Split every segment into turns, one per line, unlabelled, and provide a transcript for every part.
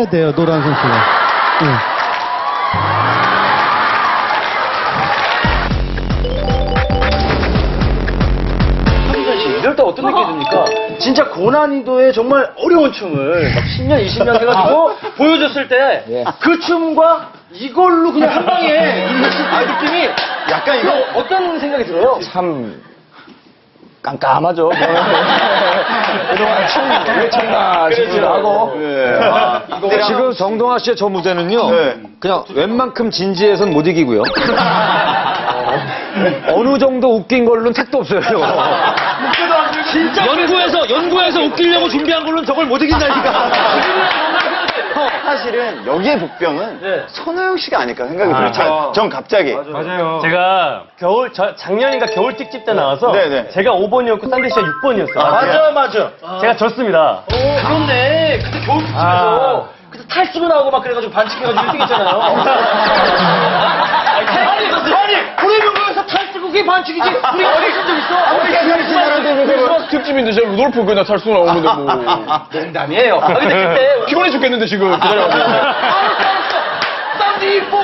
있어야 돼요, 노란 선수가.
씨, 이럴 때 어떤 느낌이 듭니까? 진짜 고난이도의 정말 어려운 춤을 막 10년, 20년 해가지고 보여줬을 때그 춤과 이걸로 그냥 한 방에 그 느낌이
약간 이거
어떤 생각이 들어요?
참 깜깜하죠. 그동안 춤왜 췄나 싶기도 하고.
아, 이거
지금 정동아 씨의 저 무대는요.
네.
그냥 웬만큼 진지해선 못 이기고요. 어느 정도 웃긴 걸로는 택도 없어요.
진짜
연구해서 연구해서 웃기려고 준비한 걸로는 저걸 못 이긴다니까.
사실은 여기의 복병은
네.
손호영 씨가 아닐까 생각이 들어요. 자, 전 갑자기.
제가 겨울 저 작년인가 겨울 특집 때 나와서
네 네.
제가 5번이었고 산디 씨가 6번이었어요.
맞아, 맞아.
제가 졌습니다.
오, 그렇네. 그때 겨울 특집에서
아.
그때 탈수로 나오고 막 그래가지고 반칙해가지고 1등 했잖아요. 아니, 아니, 우리 명곡에서 탈수고 그게 반칙이지. 우리 어디 쓴적 있어?
특집인데 제가 루돌프 그냥 탈수 나오는데 뭐.
농담이에요. 아, 근데 그때
피곤해 죽겠는데 지금 기다려가지고.
쌍디 이뻐.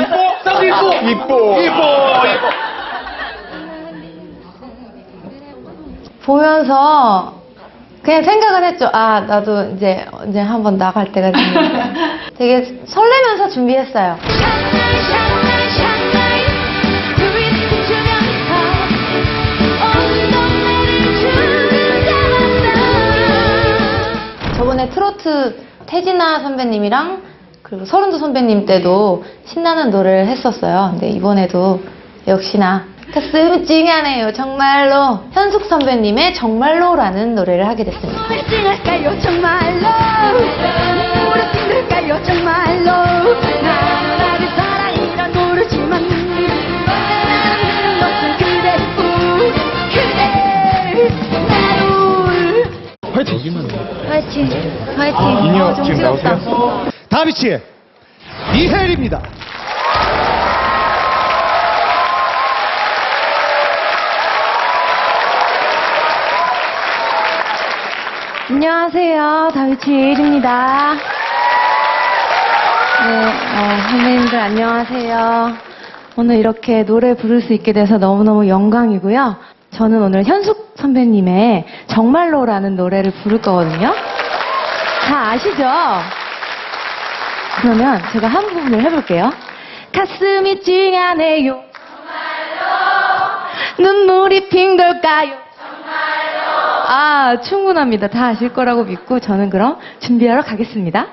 이뻐. 쌍디 이뻐.
이뻐.
이뻐. 이뻐.
보면서 그냥 생각을 했죠. 아, 나도 이제 이제 한번 나갈 때가 됐는데 되게 설레면서 준비했어요. 트로트 태진아 선배님이랑 그리고 서른도 선배님 때도 신나는 노래를 했었어요. 근데 이번에도 역시나 가슴이 찡하네요 정말로 현숙 선배님의 정말로라는 노래를 하게 됐습니다.
찡할까요 정말로 노래 찡할까요 정말로 나를 사랑이란 모르지만 화이팅 화이팅 인형 지금 나오세요?
다비치의 미헬입니다.
안녕하세요. 다비치 예일입니다. 네, 어, 선배님들 안녕하세요. 오늘 이렇게 노래 부를 수 있게 돼서 너무너무 영광이고요. 저는 오늘 현숙 선배님의 정말로라는 노래를 부를 거거든요. 다 아시죠? 그러면 제가 한 부분을 해볼게요. 가슴이 찡하네요. 눈물이 핑 돌까요? 아, 충분합니다. 다 아실 거라고 믿고 저는 그럼 준비하러 가겠습니다.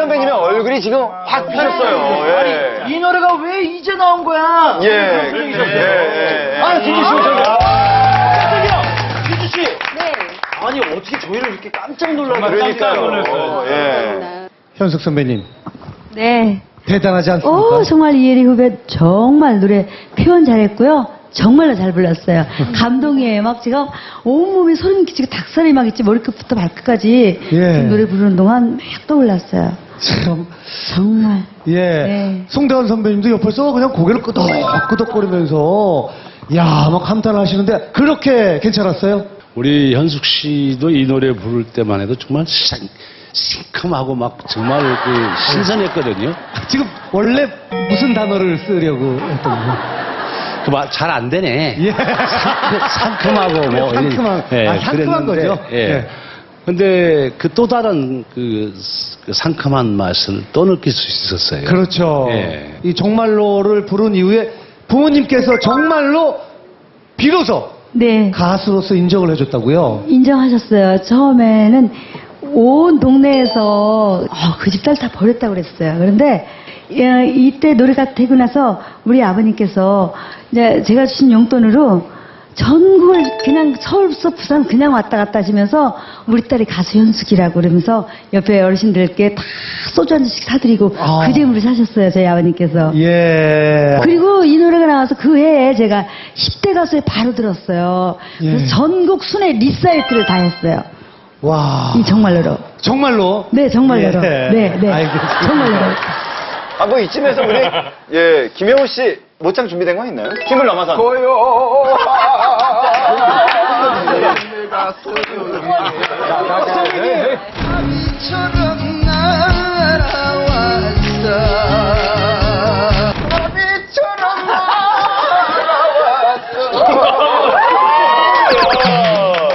선배님의 얼굴이 지금 확 피셨어요. 예.
이 노래가 왜 이제 나온 거야?
예. 예. 예. 예.
아, 김주 씨 오셨네. 깜짝이야! 김주 씨!
네.
아니, 어떻게 저희를 이렇게 깜짝 놀라게
그러니까요. 예.
현숙 선배님,
네.
대단하지 않습니까?
오, 정말 이혜리 후배 정말 노래 표현 잘했고요. 정말로 잘 불렀어요. 감동이에요. 막 제가 온몸이 소름 끼치고 닭살이 막 있지 머리끝부터 발끝까지
예.
지금 노래 부르는 동안 막 떠올랐어요.
참,
정말.
예.
네.
송대환 선배님도 옆에서 그냥 고개를 끄덕끄덕거리면서, 야, 막 감탄하시는데, 그렇게 괜찮았어요?
우리 현숙 씨도 이 노래 부를 때만 해도 정말 싱, 싱큼하고 막 정말 그 신선했거든요.
지금 원래 무슨 단어를 쓰려고 했던 거예요?
그말잘안 되네.
예.
상큼하고 뭐.
상큼한,
예,
아, 상큼한
그랬는데,
거죠?
예.
예.
근데 그 또 다른 그, 그 상큼한 맛을 또 느낄 수 있었어요.
그렇죠.
예.
이 정말로를 부른 이후에 부모님께서 정말로 비로소
네.
가수로서 인정을 해줬다고요?
인정하셨어요. 처음에는 온 동네에서 어, 그 집 딸 다 버렸다고 그랬어요. 그런데 예, 이때 노래가 되고 나서 우리 아버님께서 이제 제가 주신 용돈으로 전국을 그냥 서울서 부산 그냥 왔다 갔다 하시면서 우리 딸이 가수 현숙이라고 그러면서 옆에 어르신들께 다 소주 한 잔씩 사드리고
아.
그 재물을 사셨어요. 저희 아버님께서.
예.
그리고 이 노래가 나와서 그 해에 제가 10대 가수에 바로 들었어요. 그래서
예.
전국 순회 리사이트를 다 했어요.
와.
이 정말로로.
정말로?
네, 정말로로.
예.
네, 네.
알겠습니다.
정말로로.
아, 뭐 이쯤에서 우리, 예, 김영우 씨 모창 준비된 거 있나요? 힘을 넘어서.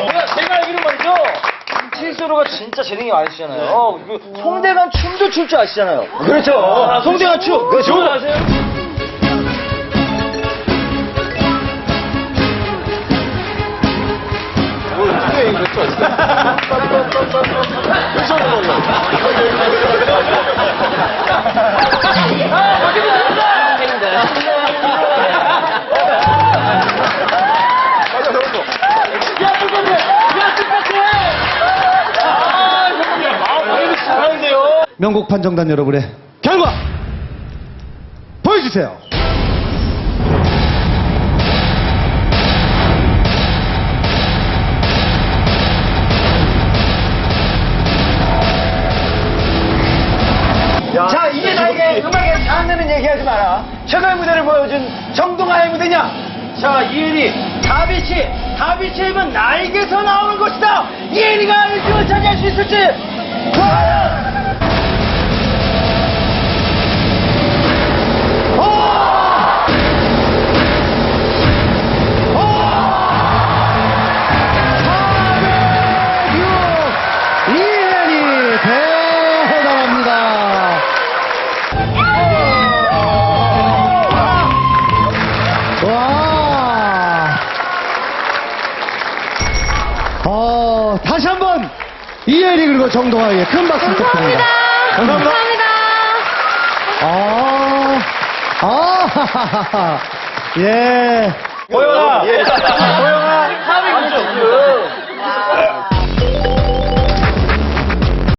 제가, 제가 알기로 말이죠. 칠수로가 진짜 재능이 많으시잖아요. 그 송대관 춤도 출 줄 아시잖아요.
그렇죠.
아, 송대관 춤.
그렇죠.
춤 아세요?
명곡 판정단 여러분의 결과 보여주세요.
최고의 무대를 보여준 정동아의 무대냐?
자, 이혜리, 다비치, 다비치의 입은 날개에서 나오는 것이다! 이혜리가 1등을 차지할 수 있을지! 과연!
다시 한번 이혜리 그리고 정동아에게 큰 박수 부탁드립니다. 감사합니다. 아, 아, 예.
보영아! 예. 보영아!
합이 그죠, 그.